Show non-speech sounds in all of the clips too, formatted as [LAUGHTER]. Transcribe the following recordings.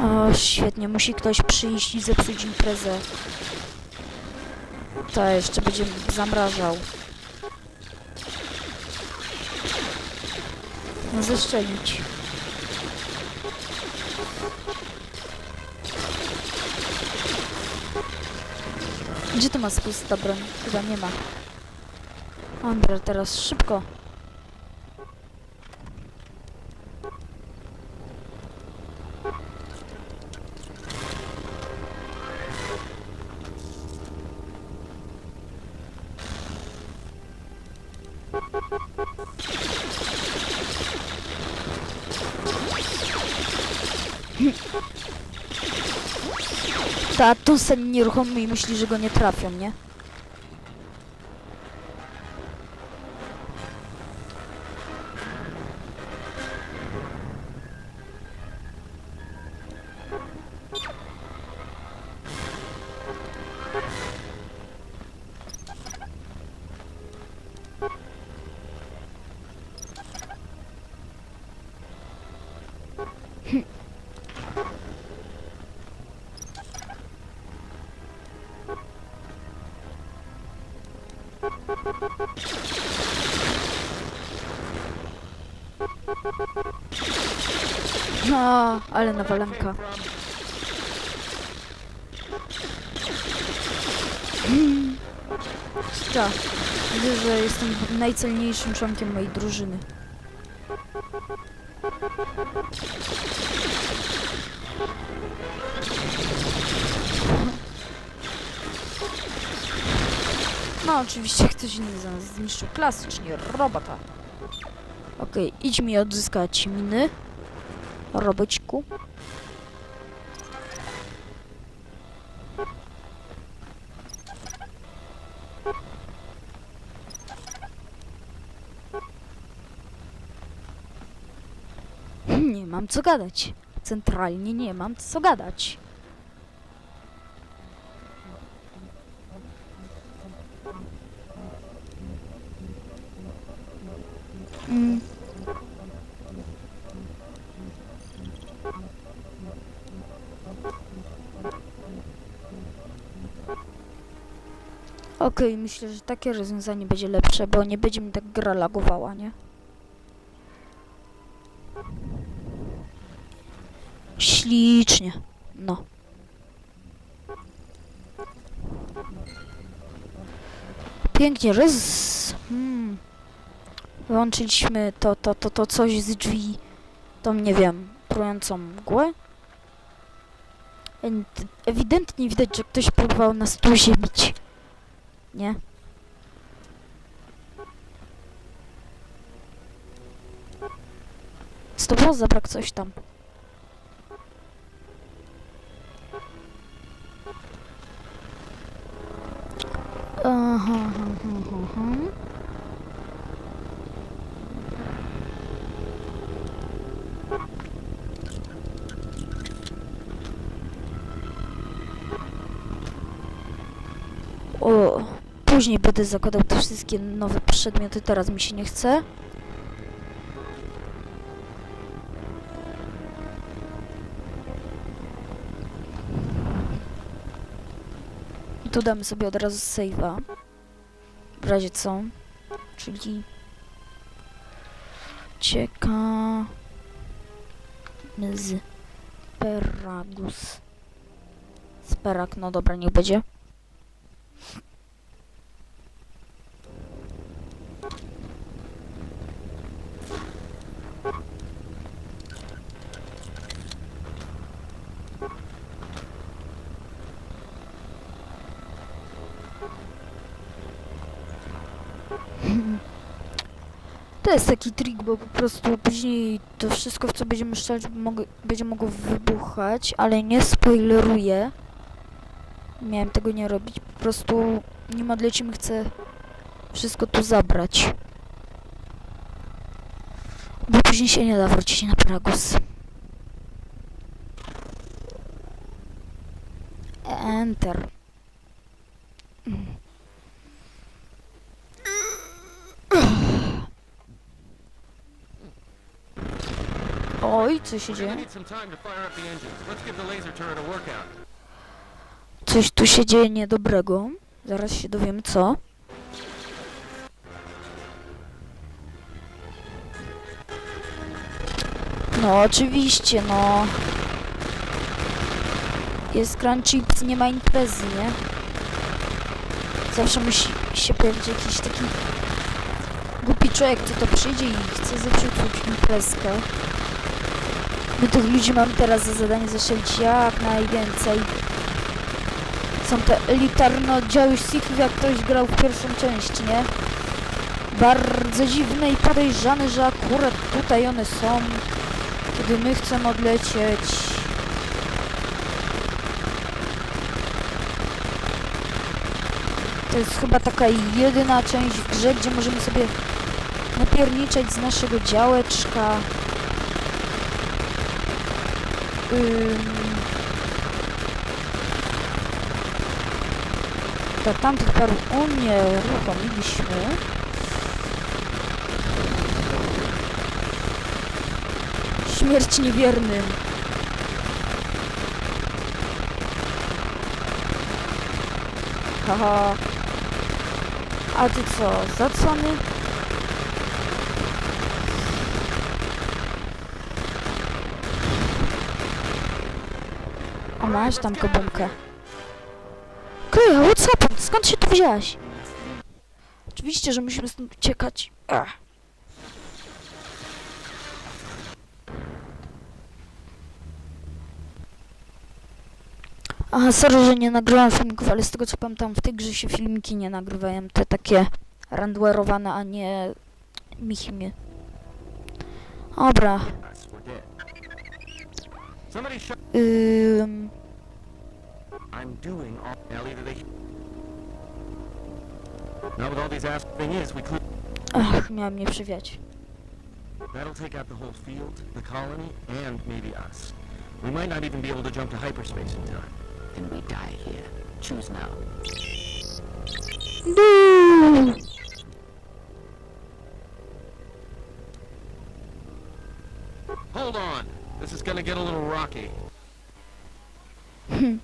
O, świetnie, musi ktoś przyjść i zepsuć imprezę. To jeszcze będzie zamrażał. No zeszczelić. Gdzie to ma spust broń? Chyba nie ma. Dobra, teraz szybko. Ta, to sen nieruchomy i myśli, że go nie trafią, nie? No, ale nawalanka. Mm. Tak, widzę, że jestem najcelniejszym członkiem mojej drużyny. No, oczywiście ktoś inny za nas zniszczył klasycznie robota. Okej, idź mi odzyskać miny. Robociku. [LAUGHS] Nie mam co gadać. Centralnie nie mam co gadać. Okej, myślę, że takie rozwiązanie będzie lepsze, bo nie będzie mi tak gra lagowała, nie? Ślicznie. No. Pięknie, rys. Hmm. Wyłączyliśmy to, to, to, to coś z drzwi. Tą, nie wiem, prującą mgłę. Ent- Ewidentnie widać, że ktoś próbował nas tu ziemić. Nie? Tobą zabrak coś tam. Aha, aha, aha, aha. O, później będę zakładał te wszystkie nowe przedmioty, teraz mi się nie chce. I tu damy sobie od razu save'a. W razie co. Czyli... Cieka... Z... Peragus. Sperak, no dobra, niech będzie. To jest taki trik, bo po prostu później to wszystko, w co będziemy strzelać, będzie mogło wybuchać, ale nie spoileruję. Miałem tego nie robić, po prostu nim odlecimy chcę wszystko tu zabrać. Bo później się nie da wrócić na Pragus. Enter. Oj, Oj, co się We're gonna dzieje? need some time to fire up the engines. Let's give the laser turret a workout. Coś tu się dzieje niedobrego. Zaraz się dowiemy co. No oczywiście, no. Jest Crunch Chips, nie ma imprezy, nie? Zawsze musi się pojawić jakiś taki głupi człowiek, kto to przyjdzie i chce zepsuć imprezkę. My tych ludzi mamy teraz za zadanie zaszczelić jak najwięcej. Są te elitarne oddziały Sithów, jak ktoś grał w pierwszą część, nie? Bardzo dziwne i podejrzane, że akurat tutaj one są, kiedy my chcemy odlecieć. To jest chyba taka jedyna część w grze, gdzie możemy sobie napierniczać z naszego działeczka. Do tamtych paru unieruchomiliśmy. Śmierć niewiernym. Haha. A ty co, zacony? Masz tam kobumkę. Okej, a what's happened? Skąd się tu wzięłaś? Oczywiście, że musimy stąd uciekać. Ech. Aha, sorry, że nie nagrywam filmików, ale z tego co pamiętam, w tej grze się filmiki nie nagrywają. Te takie randwerowane, a nie michimie. Dobra. Ym, I'm doing all. Now either they. Now with all these ass thing is, we clear. ach, miałem nie przywiać. That'll take out the whole field, the colony, and maybe us. We might not even be able to jump to hyperspace in time. Then we die here. Choose now. No! Hold on. This is gonna get a little rocky. Hmm.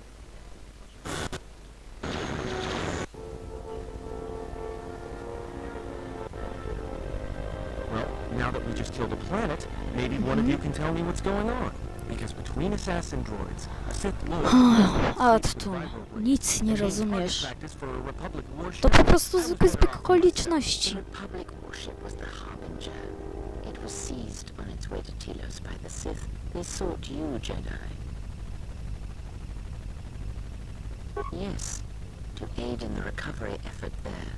You can tell me what's going on. Because between assassin droids, a Sith Lord, [SIGHS] ah, A nic nie rozumiesz. To po prostu zwykły zbieg okoliczności. Republic warship was the Harbinger. It was seized on its way to Telos by the Sith. They sought you, Jedi. Yes, to aid in the recovery effort there.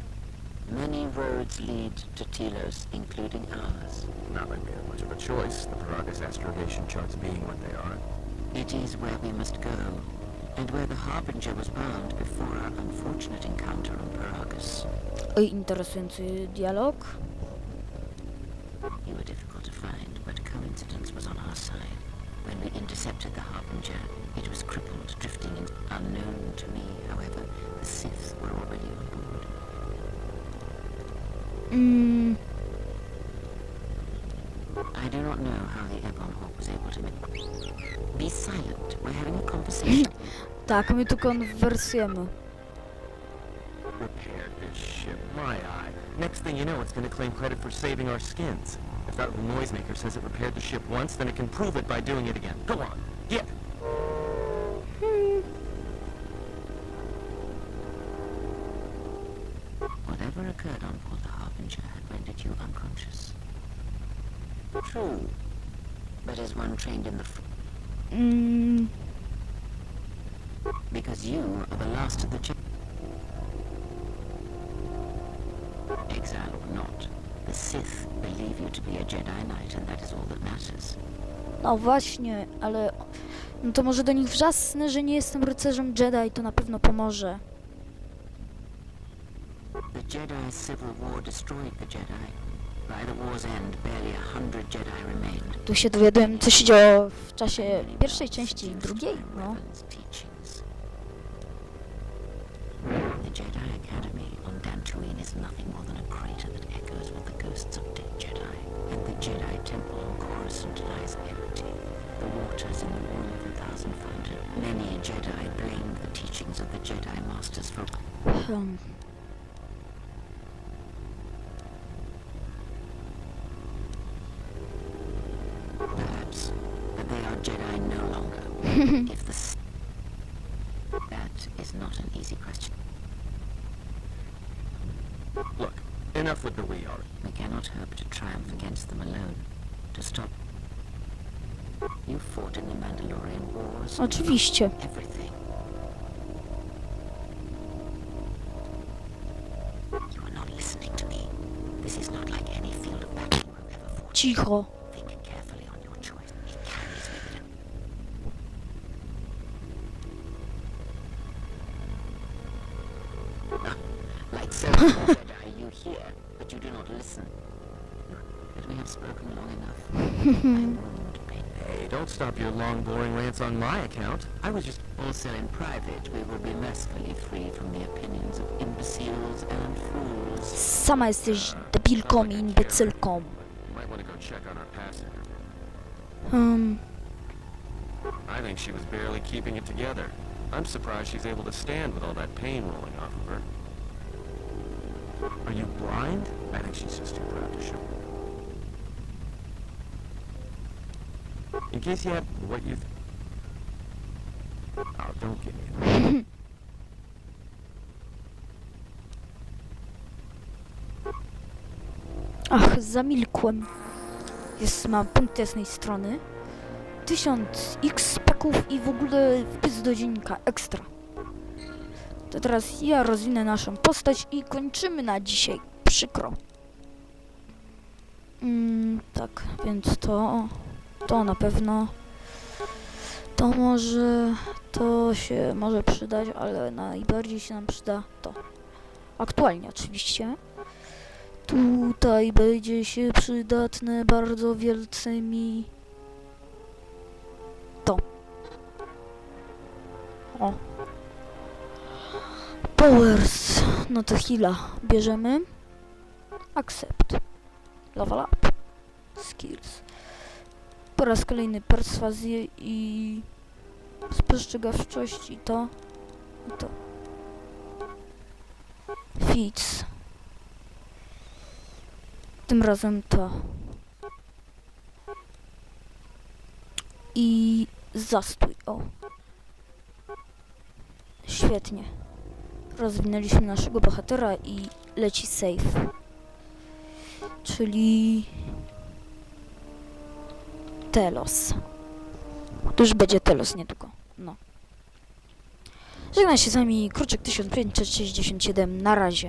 Many roads lead to Telos, including ours. Not like we have much of a choice, the Paragus astrogation charts being what they are. It is where we must go, and where the Harbinger was bound before our unfortunate encounter on Paragus. Oj, interesujący dialog. You were difficult to find, but coincidence was on our side. When we intercepted the Harbinger, it was crippled, drifting in. Unknown to me, however, the Sith were already on board. Mm, I do not know how the Ebon Hawk was able to make... Be silent. We're having a conversation. [CLEARS THROAT] tak, my tu konwersujemy. Repaired this ship, my eye. Next thing you know, it's gonna claim credit for saving our skins. If that little noisemaker says it repaired the ship once, then it can prove it by doing it again. Go on, get. Hmm. Whatever occurred on board the Harbinger had rendered you unconscious. True. But as one trained in the... Mm, because you are the last of the... Je- Exile or not, the Sith believe you to be a Jedi Knight, and that is all that matters. no właśnie, ale... No to może do nich wrzasnę, że nie jestem rycerzem Jedi, to na pewno pomoże. The Jedi Civil War destroyed the Jedi. By the war's end, barely a hundred Jedi remained. Tu się dowiadujemy, co się działo w czasie pierwszej części i drugiej, no. Weapons [LAUGHS] if the that is not an easy question. Look, enough with the we are. We cannot hope to triumph against them alone. To stop, you fought in the Mandalorian Wars. Oczywiście. Everything. You are not listening to me. This is not like any field of battle you have ever fought. Cicho. Long, boring rants on my account. I was just... Also in private, we will be mercifully free from the opinions of imbeciles and fools. Sama jesteś debilką i imbecylką. You might want to go check on our passenger. Hmm. I think she was barely keeping it together. I'm surprised she's able to stand with all that pain rolling off of her. Are you blind? I think she's just too proud to show. In case you have what you... Oh, don't give me. [LAUGHS] Ach, zamilkłem. Jest, mam punkt jasnej strony. 1000 x paków i w ogóle wpis do dziennika ekstra. To teraz ja rozwinę naszą postać i kończymy na dzisiaj. Przykro. Mm, tak, więc to, to na pewno. To może, to się może przydać, ale najbardziej się nam przyda to. Aktualnie oczywiście. Tutaj będzie się przydatne bardzo wielce mi to. O. Powers. No to chwila. Bierzemy. Accept. Level up. Skills. Po raz kolejny perswazję i spostrzegawczość i to. I to. Feats. Tym razem to. I zastój. O. Świetnie. Rozwinęliśmy naszego bohatera i leci save. Czyli... Telos. Już będzie Telos niedługo. No. Żegnam się z wami Kruczek 1567. Na razie.